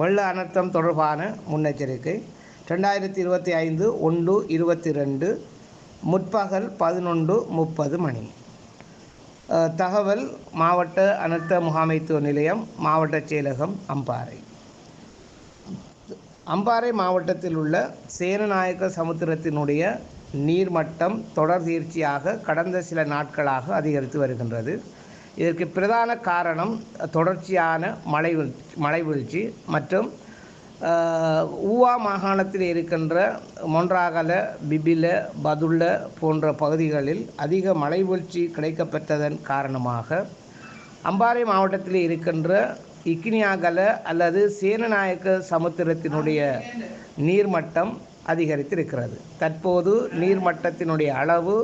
வெள்ள அனர்த்தம் தொடர்பான முன்னெச்சரிக்கை. ரெண்டாயிரத்தி இருபத்தி ஐந்து ஒன்று இருபத்தி ரெண்டு முற்பகல் பதினொன்று முப்பது மணி. தகவல் மாவட்ட அனர்த்த முகாமைத்துவ நிலையம் மாவட்ட செயலகம் அம்பாறை. அம்பாறை மாவட்டத்தில் உள்ள சேனநாயக்க சமுத்திரத்தினுடைய நீர்மட்டம் தொடர் தீர்ச்சியாக கடந்த சில நாட்களாக அதிகரித்து வருகின்றது. இதற்கு பிரதான காரணம் தொடர்ச்சியான மழை வீழ்- மழை வீழ்ச்சி மற்றும் ஊவா மாகாணத்தில் இருக்கின்ற மொன்றாகல பிபில பதுள்ள போன்ற பகுதிகளில் அதிக மழை வீழ்ச்சி கிடைக்கப்பெற்றதன் காரணமாக அம்பாறை மாவட்டத்தில் இருக்கின்ற இக்னியாகல அல்லது சேனநாயக்க சமுத்திரத்தினுடைய நீர்மட்டம் அதிகரித்திருக்கிறது. தற்போது நீர்மட்டத்தினுடைய அளவு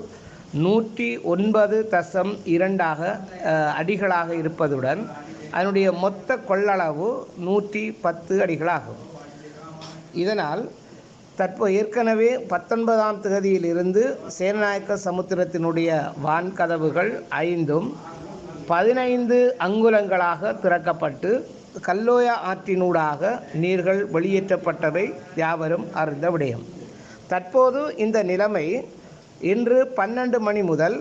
நூற்றி ஒன்பது தசம் இரண்டாக அடிகளாக இருப்பதுடன் அதனுடைய மொத்த கொள்ளளவு நூற்றி பத்து அடிகளாகும். இதனால் தற்போ ஏற்கனவே பத்தொன்பதாம் தேதியிலிருந்து சேனநாயக்க சமுத்திரத்தினுடைய வான்கதவுகள் ஐந்தும் பதினைந்து அங்குலங்களாக திறக்கப்பட்டு கல்லோயா ஆற்றினூடாக நீர்கள் வெளியேற்றப்பட்டதை யாவரும் அறிந்த விடயம். தற்போது இந்த நிலைமை இன்று பன்னெண்டு மணி முதல்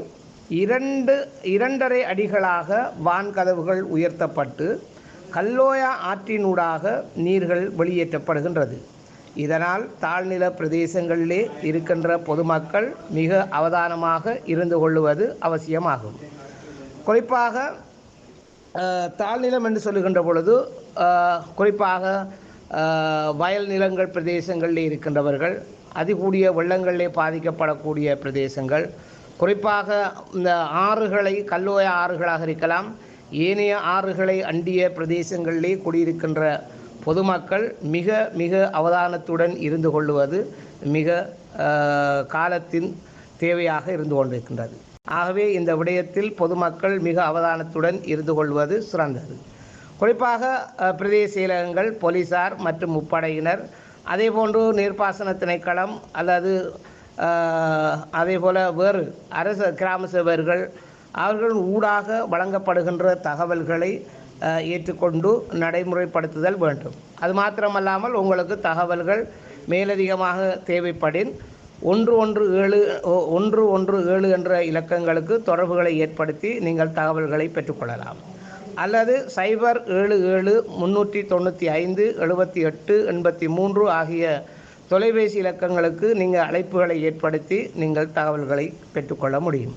இரண்டு இரண்டரை அடிகளாக வான்கதவுகள் உயர்த்தப்பட்டு கல்லோயா ஆற்றினூடாக நீர்கள் வெளியேற்றப்படுகின்றது. இதனால் தாழ்நில பிரதேசங்களிலே இருக்கின்ற பொதுமக்கள் மிக அவதானமாக இருந்து கொள்ளுவது அவசியமாகும். குறிப்பாக தாழ்நிலம் என்று சொல்லுகின்ற பொழுது குறிப்பாக வயல் நிலங்கள் பிரதேசங்களில் இருக்கின்றவர்கள் அதிகூடிய வெள்ளங்களிலே பாதிக்கப்படக்கூடிய பிரதேசங்கள். குறிப்பாக இந்த ஆறுகளை கல்லோய ஆறுகளாக இருக்கலாம் ஏனைய ஆறுகளை அண்டிய பிரதேசங்களிலே குடியிருக்கின்ற பொதுமக்கள் மிக மிக அவதானத்துடன் இருந்து கொள்வது மிக காலத்தின் தேவையாக இருந்து கொண்டிருக்கின்றது. ஆகவே இந்த விடயத்தில் பொதுமக்கள் மிக அவதானத்துடன் இருந்து கொள்வது சிறந்தது. குறிப்பாக பிரதேச செயலகங்கள் போலீசார் மற்றும் முப்படையினர் அதே போன்று நீர்ப்பாசன திணைக்களம் அல்லது அஹ், அதேபோல வேறு அரசு கிராம சேவர்கள் அவர்கள் ஊடாக வழங்கப்படுகின்ற தகவல்களை ஏற்றுக்கொண்டு நடைமுறைப்படுத்துதல் வேண்டும். அது மாத்திரமல்லாமல் உங்களுக்கு தகவல்கள் மேலதிகமாக தேவைப்படின் ஒன்று ஒன்று ஏழு ஒ- ஒன்று ஒன்று ஏழு என்ற இலக்கங்களுக்கு தொடர்புகளை ஏற்படுத்தி நீங்கள் தகவல்களை பெற்றுக்கொள்ளலாம். அல்லது சைபர் ஏழு ஏழு முந்நூற்றி தொண்ணூற்றி ஐந்து எழுபத்தி எட்டு எண்பத்தி மூன்று ஆகிய தொலைபேசி இலக்கங்களுக்கு நீங்கள் அழைப்புகளை ஏற்படுத்தி நீங்கள் தகவல்களை பெற்றுக்கொள்ள முடியும்.